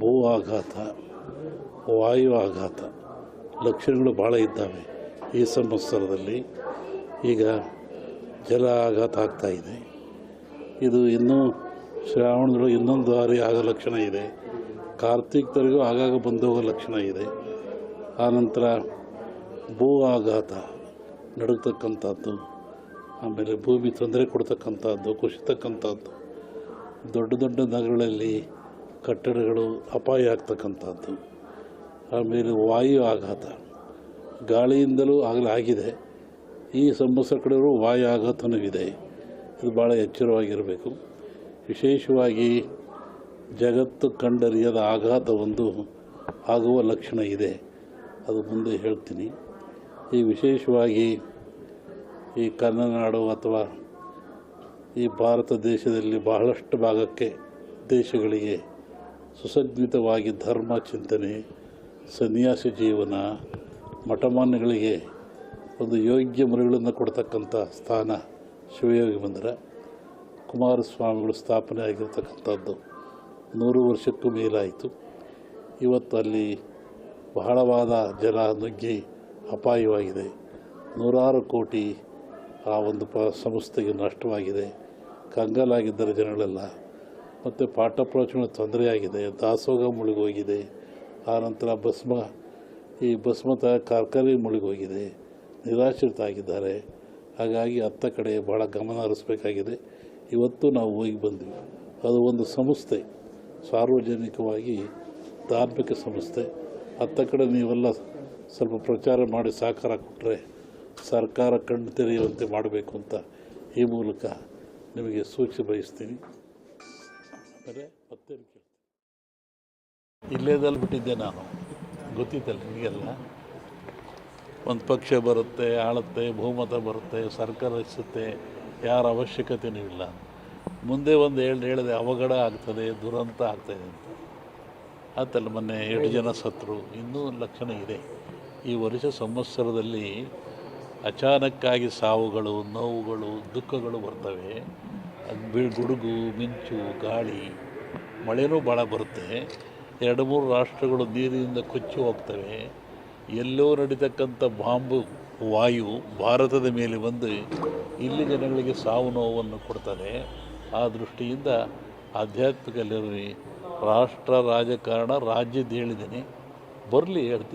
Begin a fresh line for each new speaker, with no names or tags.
ಭೂ ಆಘಾತ ವಾಯು ಆಘಾತ ಲಕ್ಷಣಗಳು ಭಾಳ ಇದ್ದಾವೆ ಈ ಸಂವತ್ಸರದಲ್ಲಿ. ಈಗ ಜಲ ಆಘಾತ ಆಗ್ತಾಯಿದೆ ಇದೆ ಇನ್ನೂ ಶ್ರಾವಣದೊಳಗೆ ಇನ್ನೊಂದು ಬಾರಿ ಆಗೋ ಲಕ್ಷಣ ಇದೆ. ಕಾರ್ತಿಕ್ದವರೆಗೂ ಆಗಾಗ ಬಂದು ಹೋಗೋ ಲಕ್ಷಣ ಇದೆ. ಆನಂತರ ಭೂ ಆಘಾತ ನಡುಗ್ತಕ್ಕಂಥದ್ದು, ಆಮೇಲೆ ಭೂಮಿ ತೊಂದರೆ ಕೊಡ್ತಕ್ಕಂಥದ್ದು, ಕುಸಿತಕ್ಕಂಥದ್ದು, ದೊಡ್ಡ ದೊಡ್ಡ ನಗರಗಳಲ್ಲಿ ಕಟ್ಟಡಗಳು ಅಪಾಯ ಆಗ್ತಕ್ಕಂಥದ್ದು. ಆಮೇಲೆ ವಾಯು ಆಘಾತ. ಗಾಳಿಯಿಂದಲೂ ಆಗಲೇ ಆಗಿದೆ. ಈ ಸಮಸ್ಯೆ ಕಡೆಯವರು ವಾಯು ಆಘಾತನೂ ಇದೆ ಇದು ಭಾಳ ಎಚ್ಚರವಾಗಿರಬೇಕು. ವಿಶೇಷವಾಗಿ ಜಗತ್ತು ಕಂಡರಿಯದ ಆಘಾತ ಒಂದು ಆಗುವ ಲಕ್ಷಣ ಇದೆ. ಅದು ಮುಂದೆ ಹೇಳ್ತೀನಿ. ಈ ವಿಶೇಷವಾಗಿ ಈ ಕನ್ನನಾಡು ಅಥವಾ ಈ ಭಾರತ ದೇಶದಲ್ಲಿ ಬಹಳಷ್ಟು ಭಾಗಕ್ಕೆ ದೇಶಗಳಿಗೆ ಸುಸಜ್ಜಿತವಾಗಿ ಧರ್ಮ ಚಿಂತನೆ, ಸನ್ಯಾಸಿ ಜೀವನ, ಮಠಮಾನ್ಯಗಳಿಗೆ ಒಂದು ಯೋಗ್ಯ ಮರುಗಳನ್ನು ಕೊಡ್ತಕ್ಕಂಥ ಸ್ಥಾನ ಶಿವಯೋಗಿ ಮಂದಿರ. ಕುಮಾರಸ್ವಾಮಿಗಳು ಸ್ಥಾಪನೆ ಆಗಿರ್ತಕ್ಕಂಥದ್ದು ನೂರು ವರ್ಷಕ್ಕೂ ಮೇಲಾಯಿತು. ಇವತ್ತು ಅಲ್ಲಿ ಬಹಳವಾದ ಜಲ ನುಗ್ಗಿ ಅಪಾಯವಾಗಿದೆ. ನೂರಾರು ಕೋಟಿ ಆ ಒಂದು ಪ, ಸಂಸ್ಥೆಗೆ ನಷ್ಟವಾಗಿದೆ. ಕಂಗಾಲಾಗಿದ್ದರೆ ಜನಗಳೆಲ್ಲ. ಮತ್ತು ಪಾಠ ಪ್ರವಚನ ತೊಂದರೆಯಾಗಿದೆ ದಾಸೋಗ ಮುಳುಗೋಗಿದೆ. ಆನಂತರ ಭಸ್ಮ, ಈ ಭಸ್ಮತ ಕಾರ್ಖಾನೆ ಮುಳುಗೋಗಿದೆ. ನಿರಾಶ್ರಿತ ಆಗಿದ್ದಾರೆ ಹಾಗಾಗಿ ಅತ್ತ ಕಡೆ ಭಾಳ ಗಮನ ಹರಿಸ್ಬೇಕಾಗಿದೆ. ಇವತ್ತು ನಾವು ಹೋಗಿ ಬಂದ್ವಿ. ಅದು ಒಂದು ಸಂಸ್ಥೆ. ಸಾರ್ವಜನಿಕವಾಗಿ ಧಾರ್ಮಿಕ ಸಂಸ್ಥೆ. ಅತ್ತ ಕಡೆ ನೀವೆಲ್ಲ ಸ್ವಲ್ಪ ಪ್ರಚಾರ ಮಾಡಿ ಸಹಕಾರ ಕೊಟ್ಟರೆ ಸರ್ಕಾರ ಕಣ್ಣು ತೆರೆಯುವಂತೆ ಮಾಡಬೇಕು ಅಂತ ಈ ಮೂಲಕ ನಿಮಗೆ ಸೂಚಿ ಬಯಸ್ತೀನಿ. ಆಮೇಲೆ ಮತ್ತೇನು ಇಲ್ಲೇದಲ್ಲಿ ಬಿಟ್ಟಿದ್ದೆ ನಾನು. ಗೊತ್ತಿತ್ತಲ್ಲ ನಿಮಗೆಲ್ಲ ಒಂದು ಪಕ್ಷ ಬರುತ್ತೆ, ಆಳುತ್ತೆ, ಬಹುಮತ ಬರುತ್ತೆ, ಸರ್ಕಾರ ರಚಿಸುತ್ತೆ, ಯಾರ ಅವಶ್ಯಕತೆಯೂ ಇಲ್ಲ ಮುಂದೆ ಒಂದು ಹೇಳಿ, ಹೇಳಿದೆ, ಅವಘಡ ಆಗ್ತದೆ, ದುರಂತ ಆಗ್ತದೆ ಅಂತ. ಆತಲ್ಲ ಮೊನ್ನೆ ಎರಡು ಜನ ಸತ್ರು, ಇನ್ನೂ ಲಕ್ಷಣ ಇದೆ. ಈ ವರ್ಷ ಸಂವತ್ಸರದಲ್ಲಿ ಅಚಾನಕ್ಕಾಗಿ ಸಾವುಗಳು, ನೋವುಗಳು, ದುಃಖಗಳು ಬರ್ತವೆ. ಅದು ಬಿ- ಗುಡುಗು, ಮಿಂಚು, ಗಾಳಿ, ಮಳೆನೂ ಭಾಳ ಬರುತ್ತೆ. ಎರಡು ಮೂರು ರಾಷ್ಟ್ರಗಳು ನೀರಿನಿಂದ ಕೊಚ್ಚಿ ಹೋಗ್ತವೆ. ಎಲ್ಲೋ ನಡೀತಕ್ಕಂಥ ಬಾಂಬು, ವಾಯು ಭಾರತದ ಮೇಲೆ ಬಂದು ಇಲ್ಲಿ ಜನಗಳಿಗೆ ಸಾವು ನೋವನ್ನು ಕೊಡ್ತಾರೆ ಆ ದೃಷ್ಟಿಯಿಂದ ಆಧ್ಯಾತ್ಮಿಕದಲ್ಲಿ ರಾಷ್ಟ್ರ ರಾಜಕಾರಣ ರಾಜ್ಯದ ಹೇಳಿದ್ದೀನಿ. ಬರಲಿ ಹೇಳ್ತೀನಿ.